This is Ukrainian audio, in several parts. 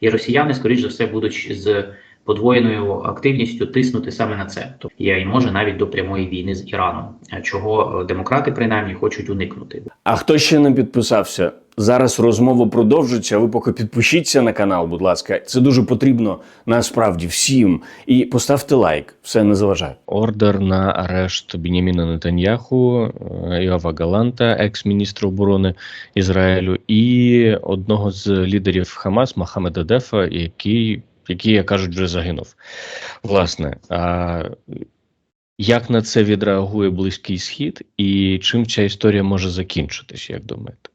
І росіяни, скоріш за все, будуть з подвоєною активністю тиснути саме на це. Тобто і може навіть до прямої війни з Іраном, е, чого е, демократи принаймні хочуть уникнути. А хто ще не підписався? Зараз розмова продовжиться. Ви поки підпишіться на канал, будь ласка. Це дуже потрібно насправді всім. І поставте лайк, все не заважає. Ордер на арешт Біняміна Нетаньяху, е, Йоава Галанта, екс-міністра оборони Ізраїлю, і одного з лідерів Хамас Мохамеда Дефа, який, який як кажуть, вже загинув. Власне, а як на це відреагує Близький Схід, і чим ця історія може закінчитись, як думаєте?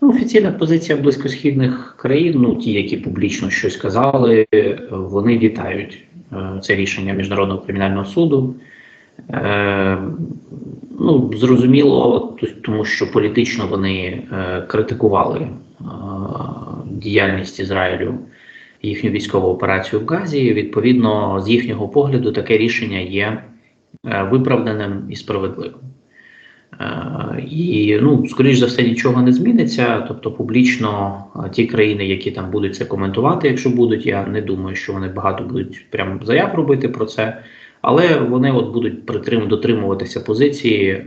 Ну, офіційна позиція близькосхідних країн, ну ті, які публічно щось казали, вони вітають е, це рішення міжнародного кримінального суду. Е, ну, зрозуміло, тому що політично вони е, критикували е, діяльність Ізраїлю, їхню військову операцію в Газі. Відповідно, з їхнього погляду, таке рішення є е, виправданим і справедливим. Е, І ну, скоріш за все, нічого не зміниться. Тобто, публічно е, ті країни, які там будуть це коментувати, якщо будуть, я не думаю, що вони багато будуть прям заяв робити про це. Але вони от будуть притрим, дотримуватися позиції е,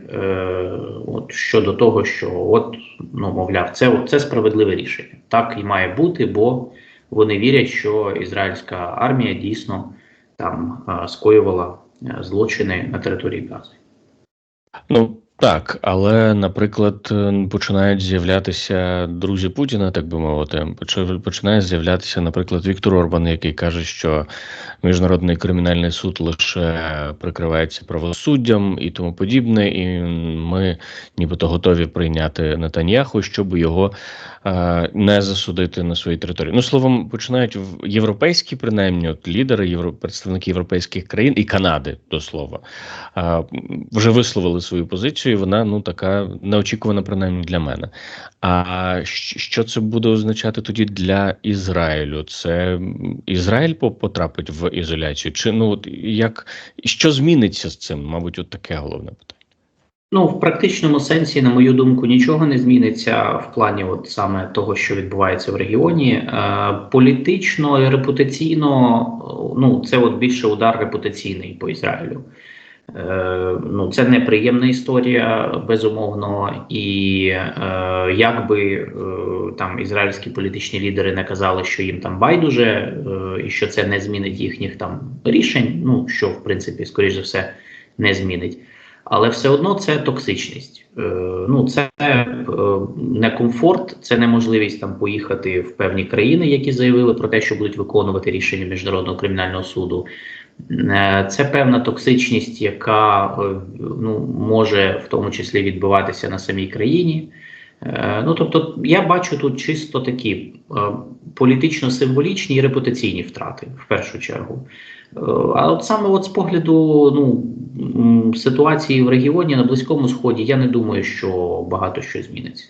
от щодо того, що от ну мовляв, це от, це справедливе рішення. Так і має бути, бо вони вірять, що ізраїльська армія дійсно там е, скоювала е, злочини на території Гази. Ну так, але, наприклад, е, починають з'являтися друзі Путіна, так би мовити. Поч- Починає з'являтися, наприклад, Віктор Орбан, який каже, що міжнародний кримінальний суд лише прикривається правосуддям і тому подібне, і ми нібито готові прийняти Нетаньяху, щоб його е, не засудити на своїй території. Ну словом, починають європейські, принаймні, от лідери, євро, представники європейських країн і Канади, до слова, е, вже висловили свою позицію. І Вона ну така неочікувана, принаймні для мене. А що це буде означати тоді для Ізраїлю? Це Ізраїль по- потрапить в ізоляцію? Чи ну як що зміниться з цим? Мабуть, от таке головне питання. Ну, в практичному сенсі, на мою думку, нічого не зміниться в плані от саме того, що відбувається в регіоні. Е, політично і репутаційно, ну це от більше удар репутаційний по Ізраїлю. Е, ну, це неприємна історія, безумовно, і е, як би е, там ізраїльські політичні лідери не казали, що їм там байдуже, і що це не змінить їхніх там рішень. Ну що в принципі, скоріш за все, не змінить. Але все одно це токсичність. Ну, це не комфорт, це неможливість там поїхати в певні країни, які заявили про те, що будуть виконувати рішення міжнародного кримінального суду. Е, Це певна токсичність, яка е, ну, може в тому числі відбуватися на самій країні. Е, Ну, тобто, я бачу тут чисто такі політично-символічні і репутаційні втрати в першу чергу. А от саме от з погляду ну, ситуації в регіоні на Близькому Сході, я не думаю, що багато що зміниться.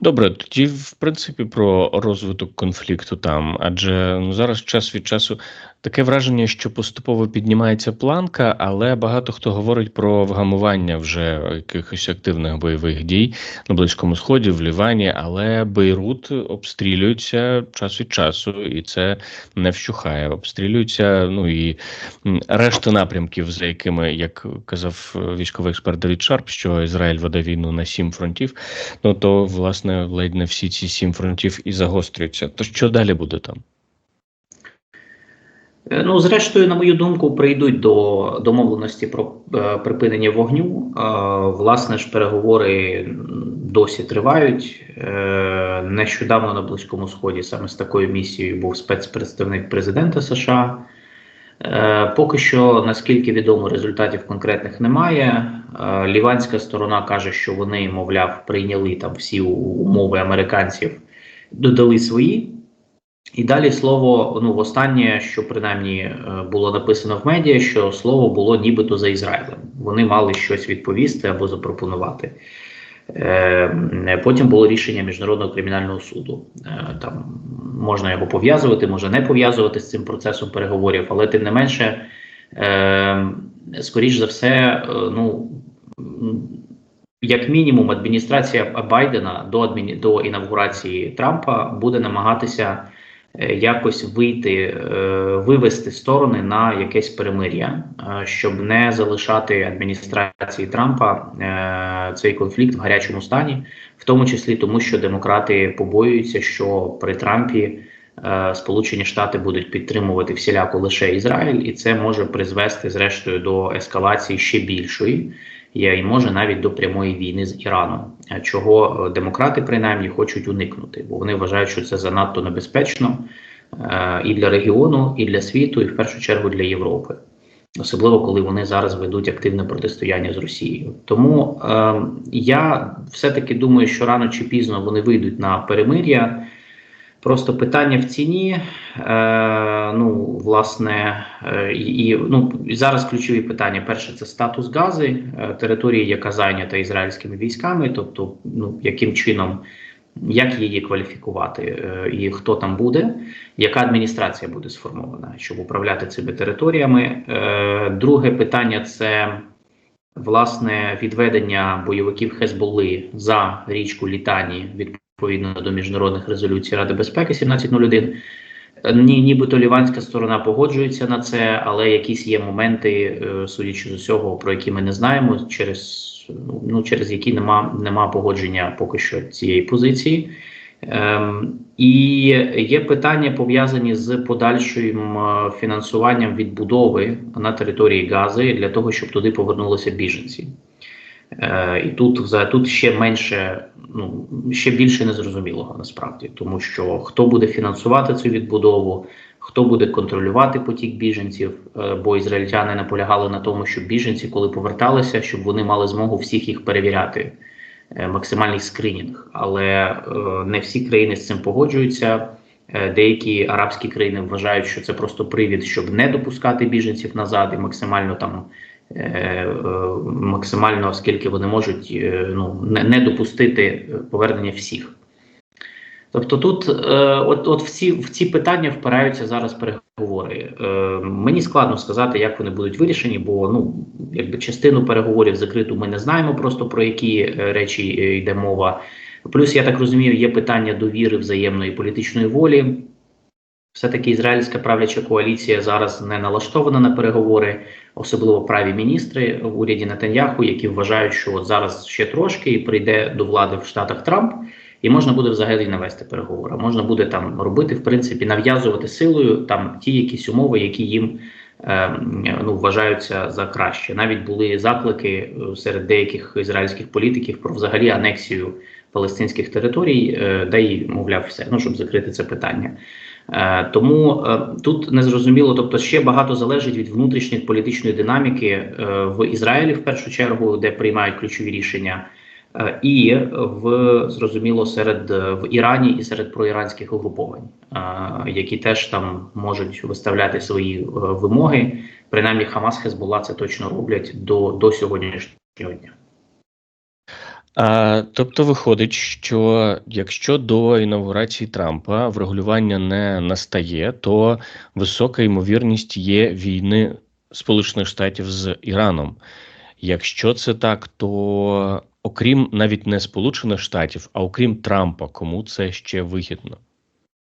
Добре, тоді в принципі про розвиток конфлікту там, адже ну зараз час від часу таке враження, що поступово піднімається планка, але багато хто говорить про вгамування вже якихось активних бойових дій на близькому сході, в Лівані, але Бейрут обстрілюється час від часу, і це не вщухає. Обстрілюються. Ну і решта напрямків, за якими, як казав е, військовий експерт Давід Шарп, що Ізраїль веде війну на сім фронтів. Ну то власне ледь не всі ці сім фронтів і загострюються. То що далі буде там? Е, Ну, зрештою, на мою думку, прийдуть до домовленості про е, припинення вогню. Е, власне ж, переговори досі тривають. Е, нещодавно на Близькому Сході саме з такою місією був спецпредставник президента США. Е, поки що, наскільки відомо, результатів конкретних немає. Е, ліванська сторона каже, що вони, мовляв, прийняли там всі умови американців, додали свої. І далі слово, ну, востаннє, що принаймні е, було написано в медіа, що слово було нібито за Ізраїлем. Вони мали щось відповісти або запропонувати. Е, Потім було рішення Міжнародного кримінального суду. Е, Там можна його пов'язувати, може не пов'язувати з цим процесом переговорів, але тим не менше, е, скоріш за все, ну як мінімум, адміністрація Байдена до адміні... до інавгурації Трампа буде намагатися якось вийти, е, вивести сторони на якесь перемир'я, е, щоб не залишати адміністрації Трампа е, цей конфлікт в гарячому стані, в тому числі тому, що демократи побоюються, що при Трампі. е, Сполучені Штати будуть підтримувати всіляко лише Ізраїль, і це може призвести зрештою до ескалації ще більшої, і може навіть до прямої війни з Іраном, чого е, демократи принаймні хочуть уникнути, бо вони вважають, що це занадто небезпечно е, і для регіону, і для світу, і в першу чергу для Європи. Особливо коли вони зараз ведуть активне протистояння з Росією. Тому е, я все-таки думаю, що рано чи пізно вони вийдуть на перемир'я. Просто питання в ціні. Е, ну, власне, е, і, ну, зараз ключові питання. Перше, це статус Гази, е, території, яка зайнята ізраїльськими військами, тобто, ну, яким чином, як її кваліфікувати, е, і хто там буде, яка адміністрація буде сформована, щоб управляти цими територіями. Е, друге питання це. Власне, відведення бойовиків Хезболли за річку Літані відповідно до міжнародних резолюцій Ради безпеки 1701. Ні, нібито ліванська сторона погоджується на це, але якісь є моменти, е, судячи з усього, про які ми не знаємо, через ну через які нема, нема погодження поки що цієї позиції. Ем, і є питання пов'язані з подальшим е, фінансуванням відбудови на території Гази для того, щоб туди повернулися біженці. Е, і тут тут ще менше, ну ще більше незрозумілого насправді, тому що хто буде фінансувати цю відбудову, хто буде контролювати потік біженців, е, бо ізраїльтяни наполягали на тому, щоб біженці, коли поверталися, щоб вони мали змогу всіх їх перевіряти, е, максимальний скринінг. Але не всі країни з цим погоджуються. Деякі арабські країни вважають, що це просто привід, щоб не допускати біженців назад і максимально там максимально, оскільки вони можуть е, ну, не, допустити повернення всіх. Тобто тут е, от, от в, ці, в ці питання впираються зараз переговори. Е, мені складно сказати, як вони будуть вирішені, бо ну якби частину переговорів закриту ми не знаємо просто про які е, речі е, йде мова. Плюс, я так розумію, є питання довіри взаємної політичної волі. Все-таки ізраїльська правляча коаліція зараз не налаштована на переговори, особливо праві міністри в уряді Нетаньяху, які вважають, що от зараз ще трошки і прийде до влади в Штатах Трамп, і можна буде взагалі навести переговори. Можна буде там робити, в принципі, нав'язувати силою там ті якісь умови, які їм е, ну, вважаються за краще. Навіть були заклики е, серед деяких ізраїльських політиків про взагалі анексію палестинських територій, е, де й мовляв все, ну щоб закрити це питання. Е, Тому е, тут незрозуміло, тобто ще багато залежить від внутрішньої політичної динаміки е, в Ізраїлі, в першу чергу, де приймають ключові рішення, і в зрозуміло серед в Ірані і серед проіранських угруповань, які теж там можуть виставляти свої вимоги. Принаймні, Хамас Хезболла це точно роблять до, до сьогоднішнього дня. А, тобто виходить, що якщо до інаугурації Трампа врегулювання не настає, то висока ймовірність є війни Сполучених Штатів з Іраном. Якщо це так, то окрім навіть не Сполучених Штатів, а окрім Трампа, кому це ще вигідно?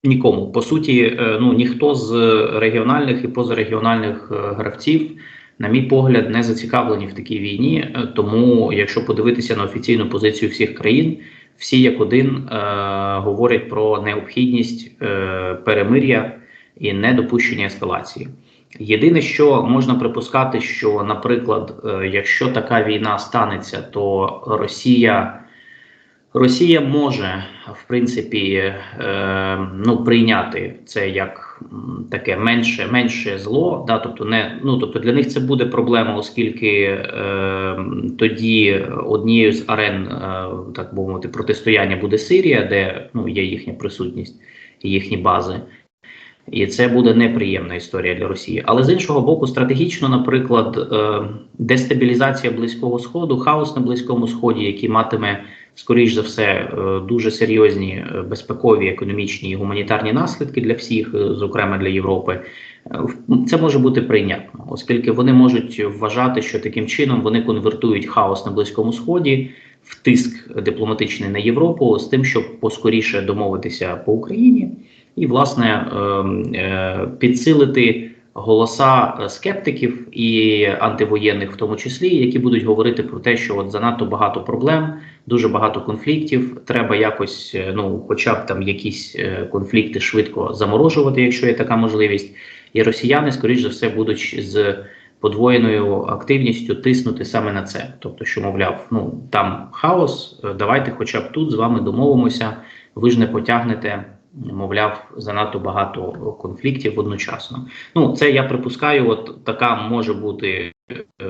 Нікому по суті, е, ну ніхто з регіональних і позарегіональних е, гравців, на мій погляд, не зацікавлені в такій війні. Е, Тому, якщо подивитися на офіційну позицію всіх країн, всі як один е, говорять про необхідність е, перемир'я і недопущення ескалації. Єдине, що можна припускати, що, наприклад, е, якщо така війна станеться, то Росія. Росія може в принципі е, ну прийняти це як таке менше менше зло. Да, тобто не ну тобто для них це буде проблема, оскільки е, тоді однією з арен, е, так мовити, протистояння буде Сирія, де ну є їхня присутність і їхні бази. І це буде неприємна історія для Росії. Але з іншого боку, стратегічно, наприклад, е, дестабілізація близького сходу, хаос на близькому сході, який матиме скоріш за все е, дуже серйозні е, безпекові, економічні і гуманітарні наслідки для всіх, е, зокрема для Європи, це може бути прийнятно, оскільки вони можуть вважати, що таким чином вони конвертують хаос на близькому сході в тиск дипломатичний на Європу з тим, щоб поскоріше домовитися по Україні і власне е, е, підсилити голоса е, скептиків і антивоєнних, в тому числі, які будуть говорити про те, що от занадто багато проблем, дуже багато конфліктів. Треба якось, е, ну, хоча б там якісь е, конфлікти швидко заморожувати, якщо є така можливість. І росіяни, скоріш за все, будуть з подвоєною активністю тиснути саме на це. Тобто, що мовляв, ну там хаос, давайте, хоча б тут з вами домовимося. Ви ж не потягнете, мовляв, занадто багато конфліктів одночасно. Ну, це я припускаю, от така може бути, е,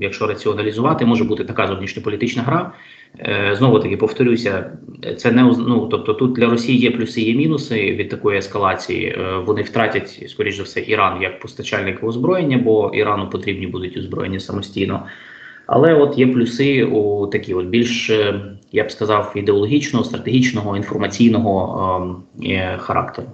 якщо раціоналізувати, може бути така зовнішньополітична гра. Е, знову таки повторюся, це не ну, тобто тут для Росії є плюси, є мінуси від такої ескалації. Е, вони втратять, скоріш за все, Іран як постачальник озброєння, бо Ірану потрібні будуть озброєння самостійно. Але от є плюси у такі, от більш е, я б сказав, ідеологічного, стратегічного, інформаційного ем, е, характеру.